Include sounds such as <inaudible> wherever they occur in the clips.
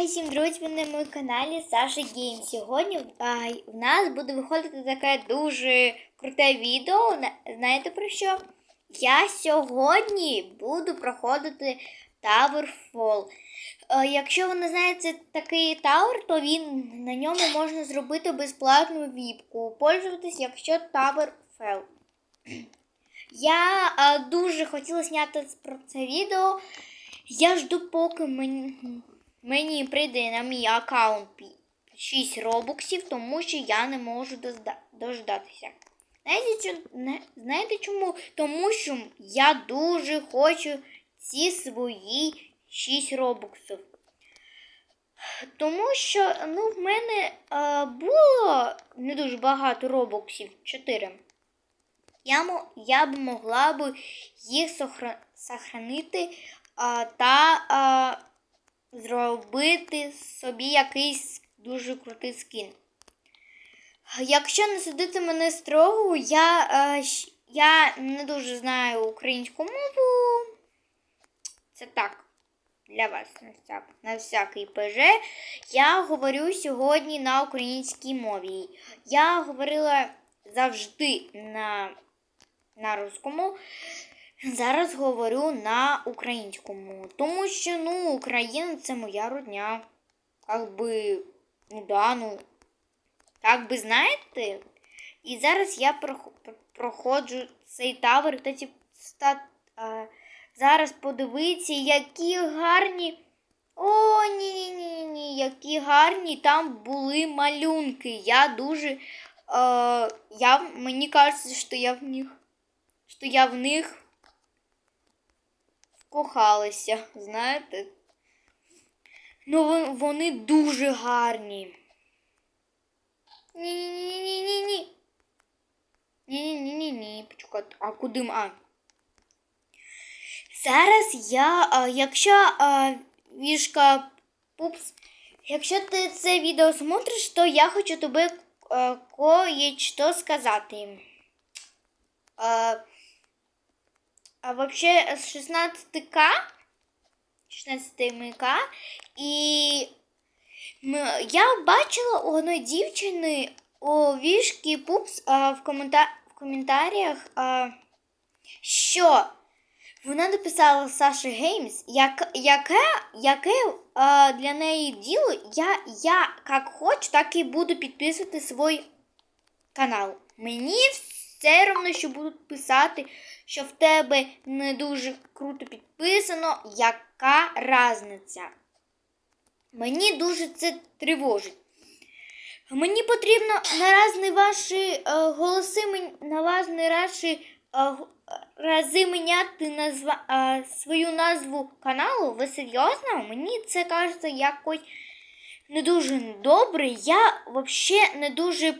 Хай всім друзі, на моєму каналі Саша Гейм. Сьогодні в нас буде виходити таке дуже круте відео. Знаєте про що? Я сьогодні буду проходити Tower Fall. Е, Якщо ви не знаєте такий Tower, то він на ньому можна зробити безплатну віпку. Пользуватись, якщо Tower Fall. Я е, дуже хотіла зняти про це відео. Я жду, поки мені, мені прийде на мій аккаунт 6 робоксів, тому що я не можу дождатися. Знаєте, чому? Тому що я дуже хочу ці свої 6 робоксів. Тому що ну, в мене е, було не дуже багато робоксів 4. Я, я б могла б їх сохранити а, та а, зробити собі якийсь дуже крутий скін. Якщо не судити мене строго, я, щ- я не дуже знаю українську мову. Це так, для вас на, всяк, на всякий ПЖ. Я говорю сьогодні на українській мові. Я говорила завжди на, на русскому. Зараз говорю на українському, тому що ну, Україна це моя родня. Как би, ну да, ну, как би знаєте. І зараз я проходжу цей тавер. Та, ста, а, зараз подивіться, які гарні. О, ні, ні, ні, ні, які гарні там були малюнки. Я дуже. Е, я, мені кажеться, що я в них. Що я в них кохалися, знаєте? Ну, вони дуже гарні. Ні-ні-ні-ні-ні. Ні-ні-ні-ні. Почекайте, а куди м- А? Зараз я, а, якщо а, вішка пупс, якщо ти це відео смотриш, то я хочу тобі а, кое-що сказати. А, а вообще с 16к, 16 МК, і я бачила у одної дівчини у вішки пупс а, в, комента... в коментарях, а, що вона написала Саша Геймс, як, яке, яке а, для неї діло, я, я як хочу, так і буду підписувати свій канал. Мені все одно, що будуть писати, що в тебе не дуже круто підписано, яка різниця. Мені дуже це тривожить. Мені потрібно на різні ваші е, голоси, на різні ваші е, рази міняти назва, е, свою назву каналу. Ви серйозно? Мені це кажеться якось не дуже добре. Я взагалі не дуже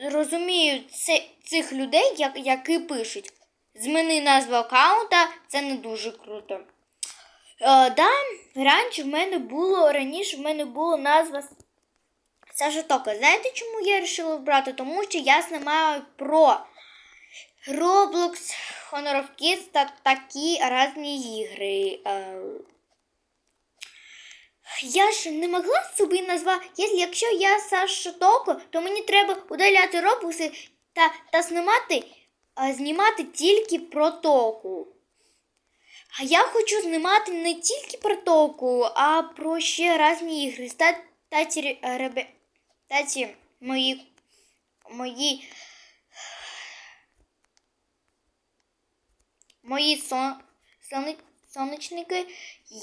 розумію це, цих людей, як, які пишуть. Зміни назву аккаунта, це не дуже круто. Е, да, раніше в мене було, раніше в мене було назва Саша Тока. Знаєте, чому я вирішила брати? Тому що я знімаю про Roblox, Honor of Kids та такі різні ігри. Е, я ж не могла собі назвати, якщо- я Саша Токо, то мені треба удаляти робокси та, та знімати, а, знімати тільки про току. А я хочу знімати не тільки про току, а про ще різні ігри. Ста- Таті, ре- ребе, таті мої, мої, мої сон, сонечники,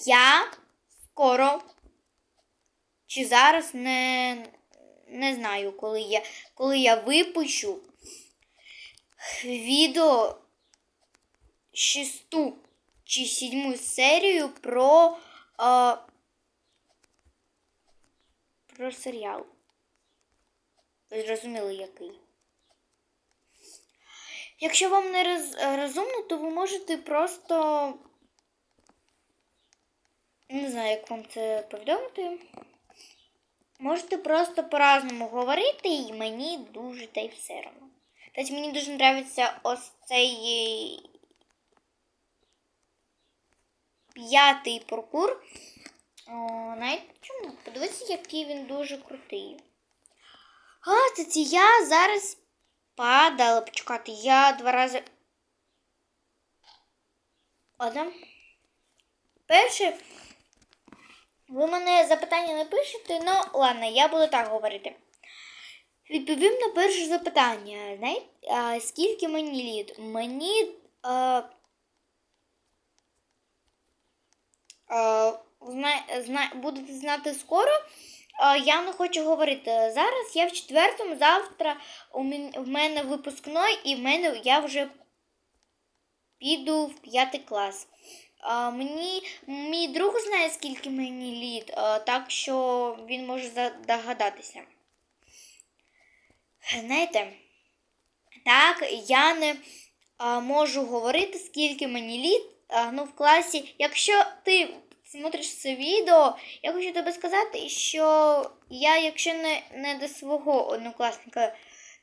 я скоро чи зараз не, не знаю, коли я, коли я випущу відео шесту чи сьому серію про, е, про серіал. Ви зрозуміли, який. Якщо вам не роз, розумно, то ви можете просто. Не знаю, як вам це повідомити. Можете просто по-разному говорити, і мені дуже та й все одно. Тобто мені дуже подобається ось цей е, п'ятий паркур. О, знаєте чому? Подивіться, який він дуже крутий. А, це я зараз падала. Почекати, я два рази. Одна. Перше, ви мене запитання не пишете, ну ладно, я буду так говорити. Відповім на перше запитання. Знаєте, скільки мені літ? Мені. А, а, зна, зна, будете знати скоро. А, я не хочу говорити. Зараз я в четвертому, завтра у в мене випускной, і в мене я вже піду в п'ятий клас. Мені мій друг знає, скільки мені літ, так що він може здогадатися. Знаєте, так, я не можу говорити, скільки мені літ. Ну, в класі, якщо ти смотриш це відео, я хочу тобі сказати, що я, якщо не, не до свого однокласника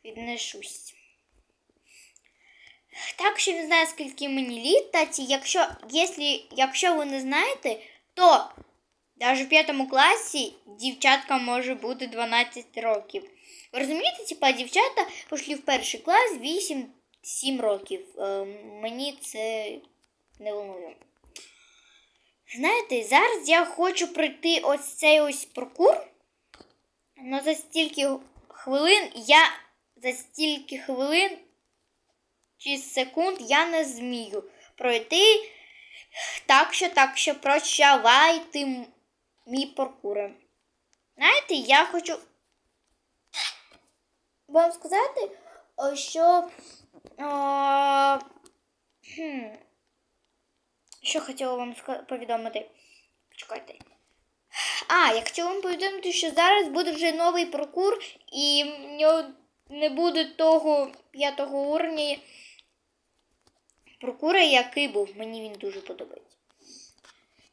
відношусь. Так що він знає, скільки мені літ, таті, якщо, якщо, якщо ви не знаєте, то навіть в п'ятому класі дівчатка може бути 12 років. Ви розумієте, типа дівчата пішли в перший клас 8-7 років. Е, мені це не волнує. Знаєте, зараз я хочу пройти ось цей ось паркур. але за стільки хвилин я за стільки хвилин секунд я не змію пройти. Так що, так що прощавайте мій паркур. Знаєте, я хочу вам сказати, що. О, хм, що хотіла вам повідомити? Почекайте. А, я хотіла вам повідомити, що зараз буде вже новий паркур, і не буде того п'ятого уровня паркура, який був. Мені він дуже подобається.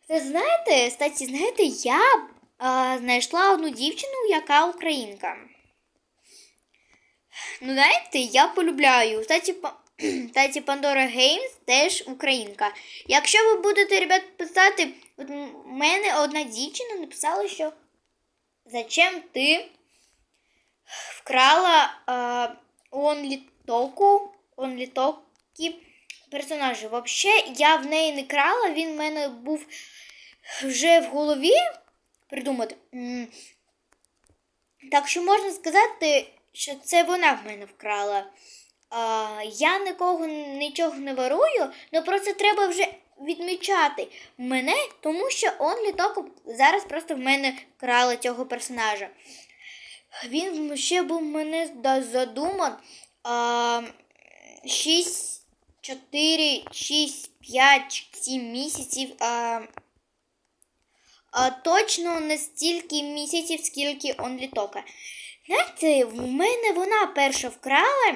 Ви знаєте, статі, знаєте, я а, знайшла одну дівчину, яка українка. Ну, знаєте, я полюбляю. Кстати, па- <clears throat> Таті Пандора Геймс теж українка. Якщо ви будете, ребят, писати, от мене одна дівчина написала, що зачем ти вкрала онлітоку, онлітокі персонажі. Вообще, я в неї не крала, він в мене був вже в голові придумати. Так що можна сказати, що це вона в мене вкрала. А, я нікого нічого не ворую, але просто треба вже відмічати мене, тому що он літок зараз просто в мене вкрала цього персонажа. Він ще був мене задуман а, 6, 4, 6, 5, 7 місяців. А, а, точно не стільки місяців, скільки он літока. Знаєте, в мене вона перша вкрала,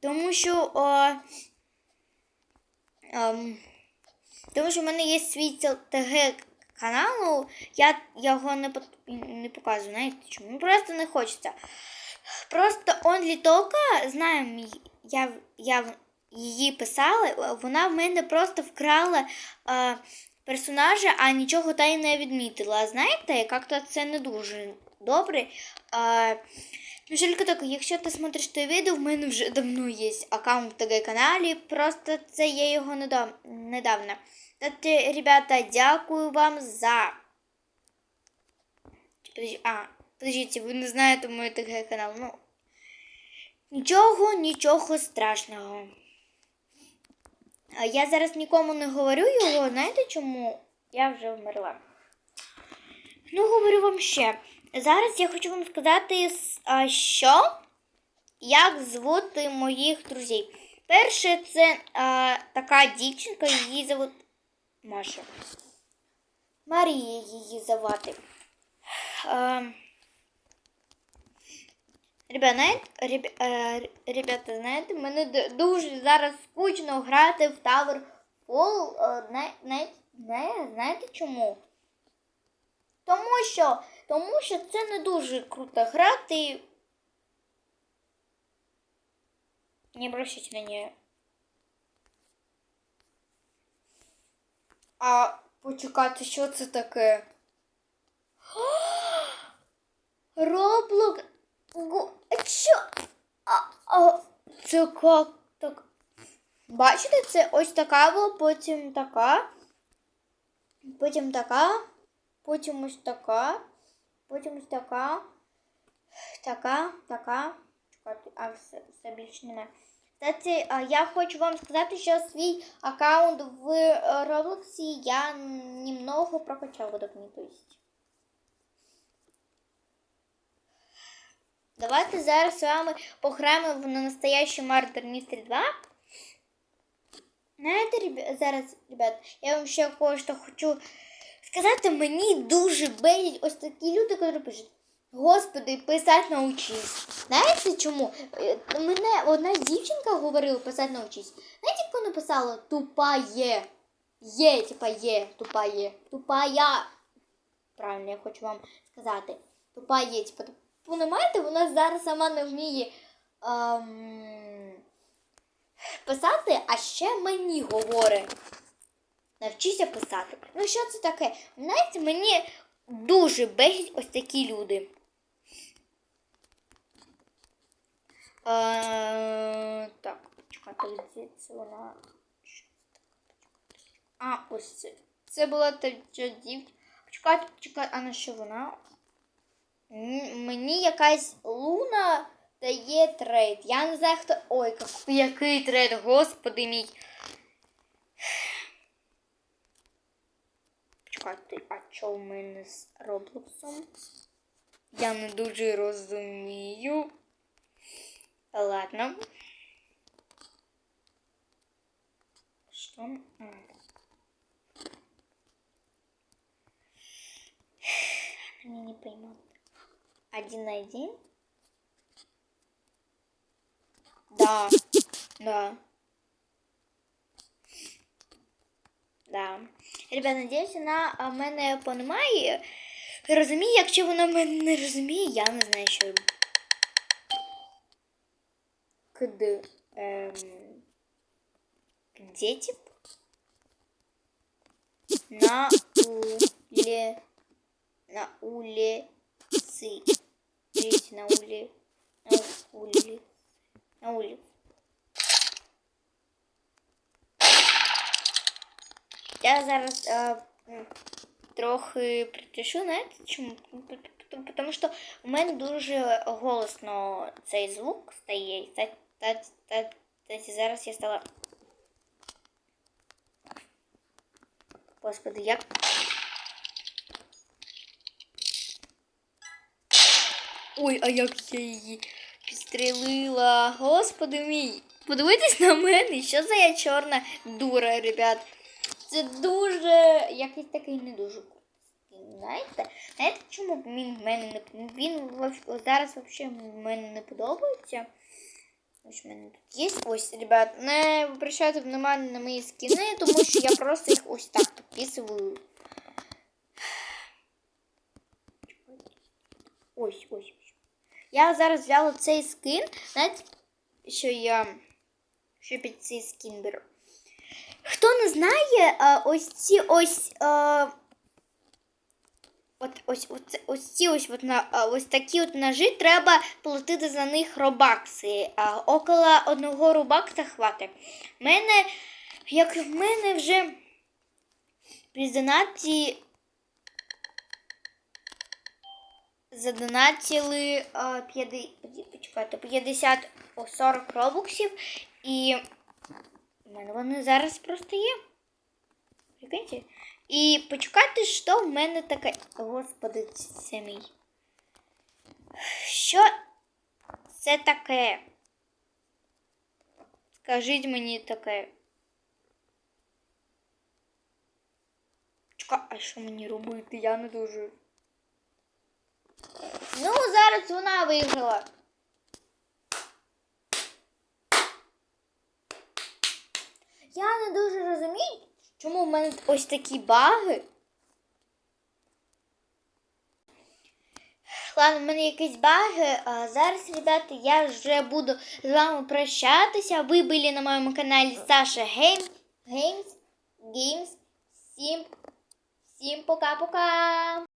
тому що. О, ем, тому що в мене є свій ТГ каналу, я його не, не показую, знаєте чому? Ну, Просто не хочеться. Просто Тока, знаю, я, я її писала, вона в мене просто вкрала е, персонажа, а нічого та й не відмітила. Знаєте, як-то це не дуже добре. Е, Ну, тільки так, якщо ти смотриш те відео, в мене вже давно є аккаунт в ТГ каналі, просто це я його недав- недавно. Тобто, ребята, дякую вам за. А, подождите, ви не знаєте мій ТГ канал. Ну. Нічого, нічого страшного. Я зараз нікому не говорю його, знаєте чому? Я вже вмерла. Ну, говорю вам ще. Зараз я хочу вам сказати, що, як звати моїх друзів. Перше, це а, така дівчинка, її зовут Маша. Марія її звати. А, Ребята, ребя, е, ребята, знаєте, мене дуже зараз скучно грати в Tower Fall. Е, зна- зна- зна- Знаєте чому? Тому що, тому що це не дуже круто грати. Не обращайте на неї. А почекати, що це таке? <gasps> Роблок. Це як так? Бачите, це ось така була, потім така, потім така, потім ось така, потім ось така, така, така. Чекайте, а все, все більше немає. Кстати, я хочу вам сказати, що свій аккаунт в Роблоксі я немного прокачав удобні, то Давайте зараз з вами пограємо на настоящий Murder Mystery 2. Знаєте, зараз, ребят, я вам ще кое-що хочу сказати. Мені дуже бесять ось такі люди, які пишуть. Господи, писати научись. Знаєте чому? Е, Мене одна дівчинка говорила писати научись. Знаєте, як вона писала? Тупа є. Є, типа є, тупа є. Тупа. Правильно, я хочу вам сказати. Тупа є, типа. Понимаєте, вона зараз сама не вміє ем, писати, а ще мені говорить. Навчися писати. Ну що це таке? Знаєте, мені дуже бесять ось такі люди. Е, так, чекайте, де це вона. А, ось це. Це була та ця дівчина. Почекайте, почекайте, а на що вона? Мені якась луна дає трейд. Я не знаю, хто. Ой, як- який трейд, господи мій. Почекайте, а що в мене з Роблоксом? Я не дуже розумію. Ладно. Що? Меня не поймет. Один на один? Да. Да. Да. Ребят, надіюсь, вона а, мене понімає. Розуміє, якщо вона мене не розуміє, я не знаю, що робити. Куди? Ем... Где тип? На уле... На улице. Видите, на уле... На улице. На улице. Я зараз м, трохи припишу, знаєте чому? Тому що у мене дуже голосно цей звук стає. Та, та, та, та, зараз я стала. Господи, як. Ой, а як я її підстрелила. Господи мій. Подивитись на мене, що за я чорна дура, ребят. Це дуже якийсь такий не дуже знаєте? Знаєте, чому він в мене не він зараз взагалі в мене не подобається? Ось в мене тут є. Ось, ребят, не обращайте внимание на мої скіни, тому що я просто їх ось так підписую. Ось, ось. Я зараз взяла цей скин. Знаєте, що я що під цей скін беру? Хто не знає, а, ось ці ось. А, От ось, ось, ось ці ось, от, на, а, ось такі от ножі треба платити за них робакси. А, около одного робакса хватить. Мене, як в мене вже при донаті задонатили а, 50, почекайте, 50 40 робоксів і у мене вони зараз просто є. Прикиньте. І почекайте, що в мене таке. Господи, це мій. Що це таке? Скажіть мені таке. Чекай, а що мені робити? Я не дуже. Ну, зараз вона виграла. Я не дуже розумію, чому в мене ось такі баги. Ладно, в мене якісь баги. А зараз, ребята, я вже буду з вами прощатися. Ви були на моєму каналі Саша Геймс. Геймс. Геймс. Всім, всім пока-пока.